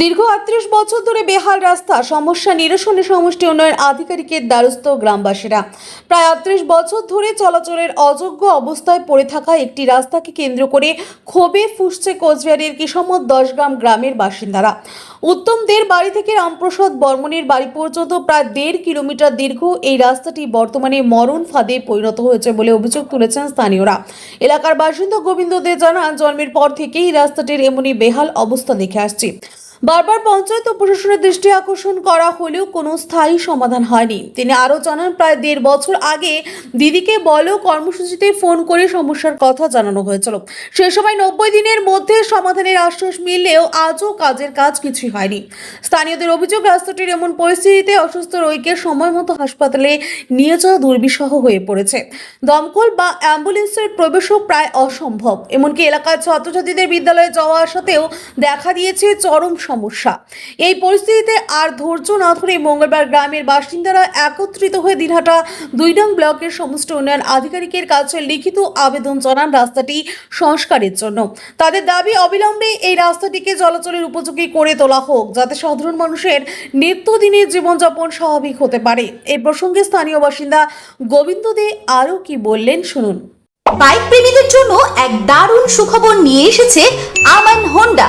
দীর্ঘ আটত্রিশ বছর ধরে বেহাল রাস্তা, সমস্যা, নিরসনে সমষ্টি উন্নয়ন আধিকারিকের দ্বারস্থ গ্রামবাসীরা। প্রায় আটত্রিশ বছর ধরে চলাচলের অযোগ্য অবস্থায় পড়ে থাকা একটি রাস্তাকে কেন্দ্র করে ক্ষোভে ফুসছে কোচবিহারের কিসমত দশগ্রাম গ্রামের বাসিন্দারা। উত্তমদের বাড়ি থেকে রামপ্রসাদ বর্মনের বাড়ি পর্যন্ত প্রায় দেড় কিলোমিটার দীর্ঘ এই রাস্তাটি বর্তমানে মরণ ফাঁদে পরিণত হয়েছে বলে অভিযোগ তুলেছেন স্থানীয়রা। এলাকার বাসিন্দা গোবিন্দ দে জানান, জন্মের পর থেকেই রাস্তাটির এমনই বেহাল অবস্থা দেখে আসছি। বারবার পঞ্চায়েত প্রশাসনের দৃষ্টি আকর্ষণ করা হলেও কোনো স্থায়ী সমাধান হয়নি। তিনি আরও জানান, প্রায় দেড় বছর আগে দিদিকে বলো কর্মসূচিতে ফোন করে সমস্যার কথা জানানো হয়েছিল। সে সময় নব্বই দিনের মধ্যে সমাধানের আশ্বাস মিললেও আজও কাজের কাজ কিছুই হয়নি। স্থানীয়দের অভিযোগ, রাস্তাটির এমন পরিস্থিতিতে অসুস্থ রোগীকে সময় মতো হাসপাতালে নিয়ে যাওয়া দুর্বিষহ হয়ে পড়েছে। দমকল বা অ্যাম্বুলেন্সের প্রবেশও প্রায় অসম্ভব। এমনকি এলাকার ছাত্রছাত্রীদের বিদ্যালয়ে যাওয়া আসাতেও দেখা দিয়েছে চরম এই পরিস্থিতিতে আর ধৈর্য না ধরে মঙ্গলবার গ্রামের বাসিন্দারা একত্রিত হয়ে দিনহাটা দুই নং ব্লকের সমস্ত উন্নয়ন আধিকারিকের কাছে লিখিত আবেদন জানান রাস্তাটি সংস্কারের জন্য। তাদের দাবি অবিলম্বে এই রাস্তাটিকে চলাচলের উপযোগী করে তোলা হোক, যাতে সাধারণ মানুষের নিত্যদিনের জীবনযাপন স্বাভাবিক হতে পারে। এই প্রসঙ্গে স্থানীয় বাসিন্দা গোবিন্দ দে আরও কি বললেন শুনুন। বাইক প্রেমীদের জন্য এক দারুণ সুখবর নিয়ে এসেছে আমান হোন্ডা।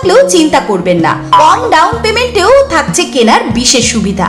থাকলেও চিন্তা করবেন না। অন ডাউন পেমেন্টেও থাকছে কেনার বিশেষ সুবিধা।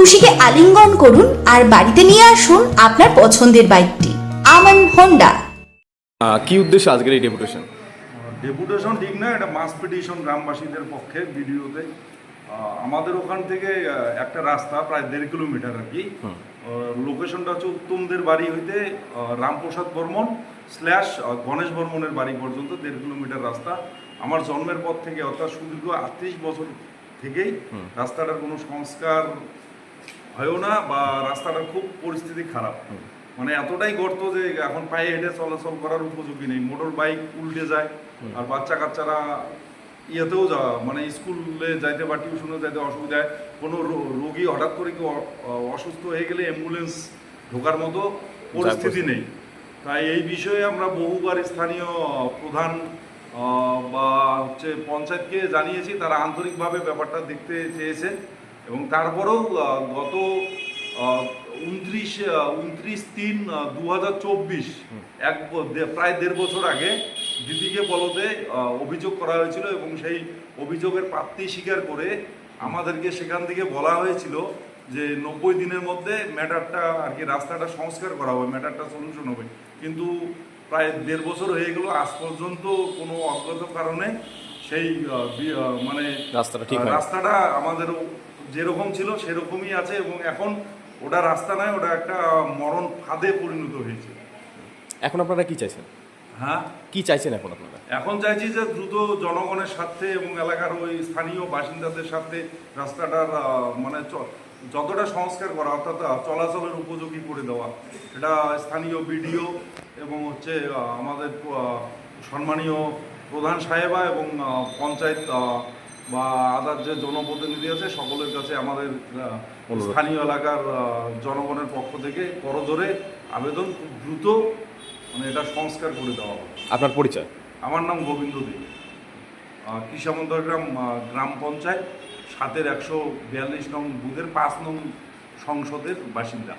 খুশিকে আলিঙ্গন করুন আর বাড়িতে নিয়ে আসুন আপনার পছন্দের বাইকটি। আমান হোন্ডা। কি উদ্দেশ্য আজকের এই ডেপুটেশন? ডেপুটেশন ঠিক না এটা মাস পিটিশন গ্রামবাসীদের পক্ষে ভিডিওতে। আহ, আমাদের ওখান থেকে একটা রাস্তা প্রায় দেড় কিলোমিটার আর কি। লোকেশনটা হচ্ছে উত্তমদের বাড়ি হইতে রামপ্রসাদ বর্মন স্ল্যাশ গণেশ বর্মনের বাড়ি পর্যন্ত দেড় কিলোমিটার রাস্তা। আমার জন্মের পর থেকে অর্থাৎ সুদীর্ঘ আটত্রিশ বছর থেকেই রাস্তাটার কোনো সংস্কার হয়ও না বা রাস্তাটার খুব পরিস্থিতি খারাপ। মানে এতটাই গর্ত যে এখন পায়ে হেঁটে চলাচল করার উপযোগী নেই। মোটর বাইক উল্টে যায় আর বাচ্চা কাচ্চারা ইয়েতেও যাওয়া মানে স্কুলে যাইতে বা টিউশনে যাইতে অসুবিধা হয়। কোনো রোগী হঠাৎ করে কেউ অসুস্থ হয়ে গেলে অ্যাম্বুলেন্স ঢোকার মতো পরিস্থিতি নেই। তাই এই বিষয়ে আমরা বহুবার স্থানীয় প্রধান বা হচ্ছে পঞ্চায়েতকে জানিয়েছি। তারা আন্তরিকভাবে ব্যাপারটা দেখতে চেয়েছেন এবং তারপরেও গত উনত্রিশ উনত্রিশ তিন দু হাজার চব্বিশ, এক প্রায় দেড় বছর আগে দিদিকে বলতে অভিযোগ করা হয়েছিল এবং সেই অভিযোগের প্রাপ্তি স্বীকার করে আমাদেরকে সেখান থেকে বলা হয়েছিল যে নব্বই দিনের মধ্যে ম্যাটারটা আর কি রাস্তাটা সংস্কার করা হবে, ম্যাটারটা সলিউশন হবে। কিন্তু প্রায় দেড় বছর হয়ে গেল, আজ পর্যন্ত কোনো অজ্ঞাত কারণে সেই মানে রাস্তাটা ঠিক রাস্তাটা আমাদের যেরকম ছিল সেরকমই আছে এবং এখন ওটা রাস্তা নয় ওটা একটা মরণ ফাঁদে পরিণত হয়েছে। এখন আপনারা কি চাইছেন? হ্যাঁ? কি চাইছেন এখন আপনারা? এখন চাইছি যে দ্রুত জনগণের স্বার্থে এবং এলাকার ওই স্থানীয় বাসিন্দাদের স্বার্থে রাস্তাটার মানে যতটা সংস্কার করা অর্থাৎ চলাচলের উপযোগী করে দেওয়া। এটা স্থানীয় বিডিও এবং হচ্ছে আমাদের সম্মানীয় প্রধান সাহেবা এবং পঞ্চায়েত বা আদার যে জনপ্রতিনিধি আছে সকলের কাছে আমাদের স্থানীয় এলাকার জনগণের পক্ষ থেকে করজোরে আবেদন খুব দ্রুত মানে এটা সংস্কার করে দেওয়া হবে। আপনার পরিচয়? আমার নাম গোবিন্দ দে। কৃষামন্দরগ্রাম গ্রাম পঞ্চায়েত সাতের একশো বিয়াল্লিশ নং বুথের পাঁচ নং সংসদের বাসিন্দা।